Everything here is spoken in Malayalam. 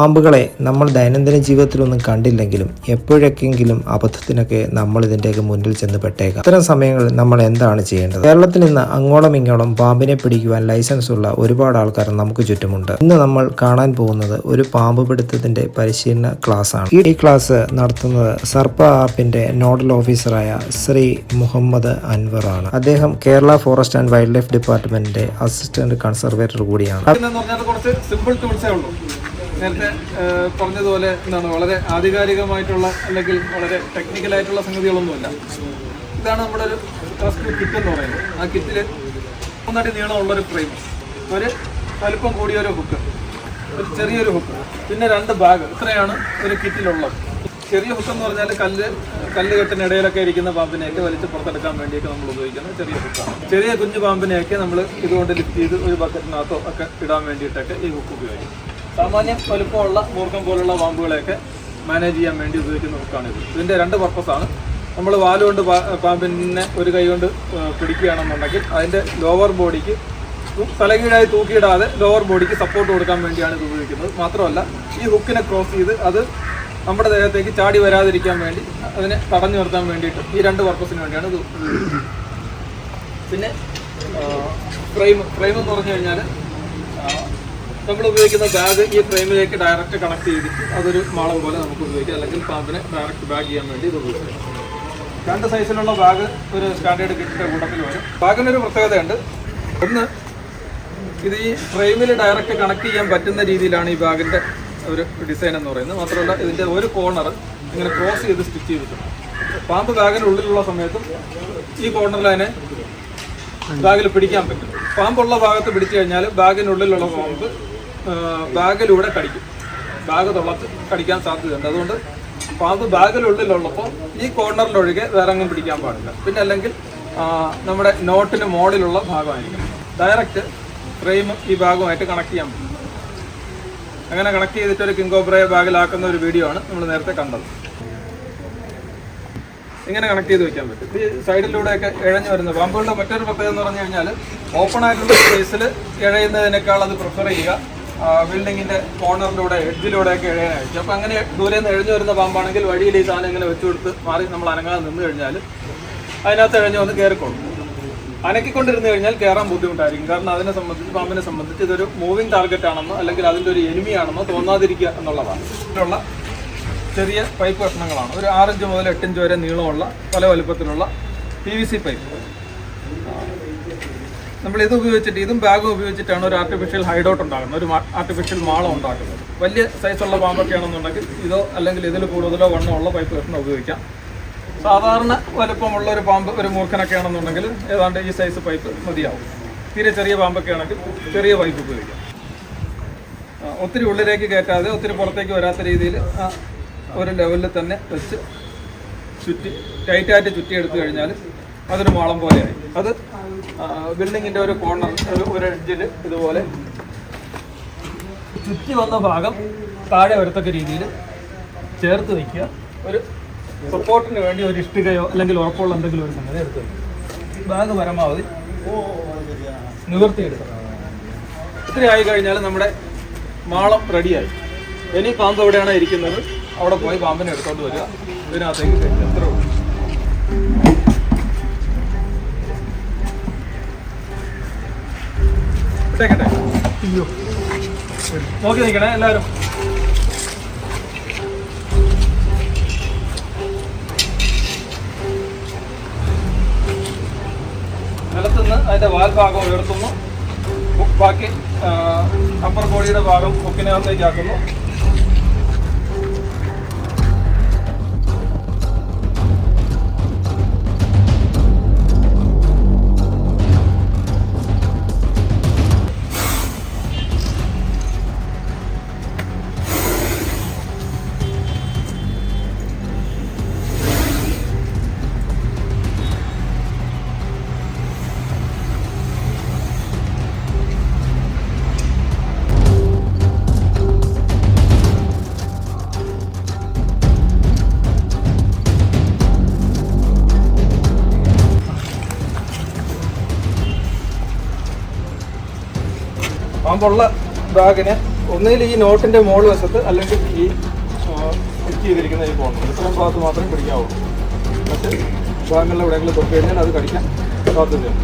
പാമ്പുകളെ നമ്മൾ ദൈനംദിന ജീവിതത്തിലൊന്നും കണ്ടില്ലെങ്കിലും എപ്പോഴൊക്കെങ്കിലും അബദ്ധത്തിനൊക്കെ നമ്മൾ ഇതിന്റെയൊക്കെ മുന്നിൽ ചെന്ന് പെട്ടേക്കാം അത്തരം സമയങ്ങളിൽ നമ്മൾ എന്താണ് ചെയ്യേണ്ടത്? കേരളത്തിൽ നിന്ന് അങ്ങോളം ഇങ്ങോളം പാമ്പിനെ പിടിക്കുവാൻ ലൈസൻസ് ഉള്ള ഒരുപാട് ആൾക്കാർ നമുക്ക് ചുറ്റുമുണ്ട്. ഇന്ന് നമ്മൾ കാണാൻ പോകുന്നത് ഒരു പാമ്പ് പിടുത്തത്തിന്റെ പരിശീലന ക്ലാസ് ആണ് ഈ ക്ലാസ് നടത്തുന്നത് സർപ്പ ആപ്പിന്റെ നോഡൽ ഓഫീസറായ ശ്രീ മുഹമ്മദ് അൻവർ ആണ് അദ്ദേഹം Kerala forest and wildlife ഡിപ്പാർട്ട്മെന്റിന്റെ അസിസ്റ്റന്റ് കൺസർവേറ്റർ കൂടിയാണ്. നേരത്തെ പറഞ്ഞതുപോലെ എന്താണ് വളരെ ആധികാരികമായിട്ടുള്ള അല്ലെങ്കിൽ വളരെ ടെക്നിക്കലായിട്ടുള്ള സംഗതികളൊന്നുമില്ല. ഇതാണ് നമ്മുടെ ഒരു റെസ്ക്യൂ കിറ്റ് എന്ന് പറയുന്നത്. ആ കിറ്റിൽ മൂന്നടി നീളമുള്ളൊരു ഫ്രെയിം ഒരു വലുപ്പം കൂടിയൊരു ഹുക്ക് ഒരു ചെറിയൊരു ഹുക്ക് പിന്നെ രണ്ട് ബാഗ് ഇത്രയാണ് ഒരു കിറ്റിലുള്ളത് ചെറിയ ഹുക്ക് എന്ന് പറഞ്ഞാൽ കല്ല് കല്ല് കെട്ടിനിടയിലൊക്കെ ഇരിക്കുന്ന പാമ്പിനെയൊക്കെ വലിച്ച് പുറത്തെടുക്കാൻ വേണ്ടിയൊക്കെ നമ്മൾ ഉപയോഗിക്കുന്ന ചെറിയ ഹുക്കാണ് ചെറിയ കുഞ്ഞു പാമ്പിനെയൊക്കെ നമ്മൾ ഇതുകൊണ്ട് ലിഫ്റ്റ് ചെയ്ത് ഒരു ബക്കറ്റിനകത്തോ ഒക്കെ ഇടാൻ വേണ്ടിയിട്ടൊക്കെ ഈ ഹുക്ക് ഉപയോഗിക്കും. സാമാന്യം വലുപ്പമുള്ള മൂർഖം പോലുള്ള പാമ്പുകളെയൊക്കെ മാനേജ് ചെയ്യാൻ വേണ്ടി ഉപയോഗിക്കുന്ന ഹുക്കാണിത് ഇതിന്റെ രണ്ട് പർപ്പസാണ് നമ്മൾ വാലുകൊണ്ട് പാമ്പിനെ ഒരു കൈ കൊണ്ട് പിടിക്കുകയാണെന്നുണ്ടെങ്കിൽ അതിന്റെ ലോവർ ബോഡിക്ക് തലകീഴായി തൂക്കിയിടാതെ ലോവർ ബോഡിക്ക് സപ്പോർട്ട് കൊടുക്കാൻ വേണ്ടിയാണ് ഇത് ഉപയോഗിക്കുന്നത്. മാത്രമല്ല ഈ ഹുക്കിനെ ക്രോസ് ചെയ്ത് അത് നമ്മുടെ ദേഹത്തേക്ക് ചാടി വരാതിരിക്കാൻ വേണ്ടി അതിനെ തടഞ്ഞു നിർത്താൻ വേണ്ടിയിട്ട് ഈ രണ്ട് പർപ്പസിന് വേണ്ടിയാണ് ഇത് പിന്നെ ഫ്രെയിം ഫ്രെയിം എന്ന് പറഞ്ഞു കഴിഞ്ഞാൽ നമ്മൾ ഉപയോഗിക്കുന്ന ബാഗ് ഈ ഫ്രെയിമിലേക്ക് ഡയറക്റ്റ് കണക്ട് ചെയ്തിട്ട് അതൊരു മാളം പോലെ നമുക്ക് ഉപയോഗിക്കാം. അല്ലെങ്കിൽ പാമ്പിനെ ഡയറക്റ്റ് ബാഗ് ചെയ്യാൻ വേണ്ടി ഇത് ഉപയോഗിക്കാം. രണ്ട് സൈസിലുള്ള ബാഗ് ഒരു സ്റ്റാൻഡേർഡ് കിറ്റിന്റെ കൂട്ടത്തിൽ വരും. ബാഗിനൊരു പ്രത്യേകതയുണ്ട്. ഒന്ന് ഇത് ഈ ഫ്രെയിമിൽ ഡയറക്റ്റ് കണക്ട് ചെയ്യാൻ പറ്റുന്ന രീതിയിലാണ് ഈ ബാഗിന്റെ ഒരു ഡിസൈൻ എന്ന് പറയുന്നത്. മാത്രമല്ല ഇതിന്റെ ഒരു കോർണർ ഇങ്ങനെ ക്രോസ് ചെയ്ത് സ്റ്റിച്ച് ചെയ്തിട്ടുണ്ട്. പാമ്പ് ബാഗിന്റെ ഉള്ളിലുള്ള സമയത്തും ഈ കോർണറിൽ അതിനെ ബാഗിൽ പിടിക്കാൻ പറ്റും. പാമ്പുള്ള ഭാഗത്ത് പിടിച്ചു കഴിഞ്ഞാൽ ബാഗിനുള്ളിലുള്ള പാമ്പ് ബാഗിലൂടെ കടിക്കും. ബാഗ് തുളച്ച് കടിക്കാൻ സാധ്യതയുണ്ട്. അതുകൊണ്ട് പാമ്പ് ബാഗിലുള്ളിലുള്ളപ്പോൾ ഈ കോർണറിലൊഴികെ വേറെ അങ്ങും പിടിക്കാൻ പാടില്ല. പിന്നെ അല്ലെങ്കിൽ നമ്മുടെ നോട്ടിന് മോഡിലുള്ള ഭാഗമായിരിക്കും. ഡയറക്റ്റ് ഫ്രെയിം ഈ ഭാഗമായിട്ട് കണക്ട് ചെയ്യാൻ പറ്റും. അങ്ങനെ കണക്ട് ചെയ്തിട്ട് ഒരു കിങ്കോബ്രയെ ബാഗിലാക്കുന്ന ഒരു വീഡിയോ ആണ് നമ്മൾ നേരത്തെ കണ്ടത്. ഇങ്ങനെ കണക്ട് ചെയ്ത് വെക്കാൻ പറ്റും. ഈ സൈഡിലൂടെയൊക്കെ ഇഴഞ്ഞു വരുന്നത് പാമ്പുകളുടെ മറ്റൊരു പ്രത്യേകത എന്ന് പറഞ്ഞു കഴിഞ്ഞാൽ ഓപ്പൺ ആയിട്ടുള്ള സ്പേസിൽ ഇഴയുന്നതിനേക്കാൾ അത് പ്രിഫർ ചെയ്യുക. ബിൽഡിങ്ങിന്റെ കോർണറിലൂടെ എഡ്ജിലൂടെയൊക്കെ എഴുതാനായിട്ട് അപ്പോൾ അങ്ങനെ ദൂരെ നിന്ന് ഇഴഞ്ഞു വരുന്ന പാമ്പാണെങ്കിൽ വഴിയിൽ ഈ സാധനം ഇങ്ങനെ വെച്ചു കൊടുത്ത് മാറി നമ്മൾ അനങ്ങാതെ നിന്ന് കഴിഞ്ഞാൽ അതിനകത്ത് എഴഞ്ഞു വന്ന് കയറിക്കോളും അനക്കിക്കൊണ്ടിരുന്ന് കഴിഞ്ഞാൽ കയറാൻ ബുദ്ധിമുട്ടായിരിക്കും. കാരണം അതിനെ സംബന്ധിച്ച് പാമ്പിനെ സംബന്ധിച്ച് ഇതൊരു മൂവിങ് ടാർഗറ്റ് ആണെന്നോ അല്ലെങ്കിൽ അതിന്റെ ഒരു എനിമി ആണെന്നോ തോന്നാതിരിക്കുക എന്നുള്ളതാണ്. ഇതിലുള്ള ചെറിയ പൈപ്പ് കഷ്ണങ്ങളാണ്. ഒരു ആറിഞ്ച് മുതൽ എട്ടിഞ്ച് വരെ നീളമുള്ള പല വലുപ്പത്തിലുള്ള പി വി സി പൈപ്പ് നമ്മൾ ഇത് ഉപയോഗിച്ചിട്ട് ഇതും ബാഗും ഉപയോഗിച്ചിട്ടാണ് ഒരു ആർട്ടിഫിഷ്യൽ ഹൈഡൗട്ട് ഉണ്ടാക്കുന്നത് ഒരു ആർട്ടിഫിഷ്യൽ മാളം ഉണ്ടാക്കുന്നത്. വലിയ സൈസുള്ള പാമ്പൊക്കെ ആണെന്നുണ്ടെങ്കിൽ ഇതോ അല്ലെങ്കിൽ ഇതിൽ കൂടുതലോ വണ്ണമുള്ള പൈപ്പ് കഷ്ണം ഉപയോഗിക്കാം. സാധാരണ വലുപ്പമുള്ള ഒരു പാമ്പ് ഒരു മൂർഖനൊക്കെ ആണെന്നുണ്ടെങ്കിൽ ഏതാണ്ട് ഈ സൈസ് പൈപ്പ് മതിയാവും. തീരെ ചെറിയ പാമ്പൊക്കെ ആണെങ്കിൽ ചെറിയ പൈപ്പ് ഉപയോഗിക്കാം. ഒത്തിരി ഉള്ളിലേക്ക് കയറ്റാതെ ഒത്തിരി പുറത്തേക്ക് വരാത്ത രീതിയിൽ ഒരു ലെവലിൽ തന്നെ വെച്ച് ചുറ്റി ടൈറ്റായിട്ട് ചുറ്റിയെടുത്തു കഴിഞ്ഞാൽ അതൊരു മാളം പോലെയായി. അത് ബിൽഡിങ്ങിന്റെ ഒരു കോർണർ ഒരു ഒരു എഡ്ജിൽ ഇതുപോലെ ചുറ്റി വന്ന ഭാഗം താഴെ വരത്തക്ക രീതിയിൽ ചേർത്ത് വയ്ക്കുക ഒരു സപ്പോർട്ടിന് വേണ്ടി ഒരു ഇഷ്ടികയോ അല്ലെങ്കിൽ ഉറപ്പുള്ള എന്തെങ്കിലും ഒരു സംഗതി എടുത്ത് വയ്ക്കുക ബാഗ് പരമാവധി നിവർത്തിയെടുക്കണം. ഇത്ര ആയി കഴിഞ്ഞാൽ നമ്മുടെ മാളം റെഡിയായി. ഇനി പാമ്പ് എവിടെയാണ് ഇരിക്കുന്നത്? അവിടെ പോയി പാമ്പിനെ എടുത്തോണ്ട് വരിക. ഇതിനകത്തേക്ക് എത്ര ഉള്ളൂ. ഇട്ടേക്കട്ടെ. അയ്യോ. നോക്കി നിൽക്കണേ എല്ലാവരും. നിലത്തുനിന്ന് അതിന്റെ വാൽ ഭാഗം ഉയർത്തുന്നു. ബാക്കി അപ്പർ ബോഡിയുടെ ഭാഗം ഹുക്കിനകത്തേക്ക് പാമ്പുള്ള ബാഗിനെ ഒന്നുകിൽ ഈ നോട്ടിന്റെ മോൾ വശത്ത് അല്ലെങ്കിൽ ഈ ഫിറ്റ് ചെയ്തിരിക്കുന്ന ഈ ഫോൺ ഇത്രയും ഭാഗത്ത് മാത്രമേ പിടിക്കാവുള്ളൂ. പക്ഷേ ഭാഗങ്ങളിൽ എവിടെയെങ്കിലും തൊട്ട് കഴിഞ്ഞാൽ അത് കടിക്കാൻ സാധ്യതയുണ്ട്.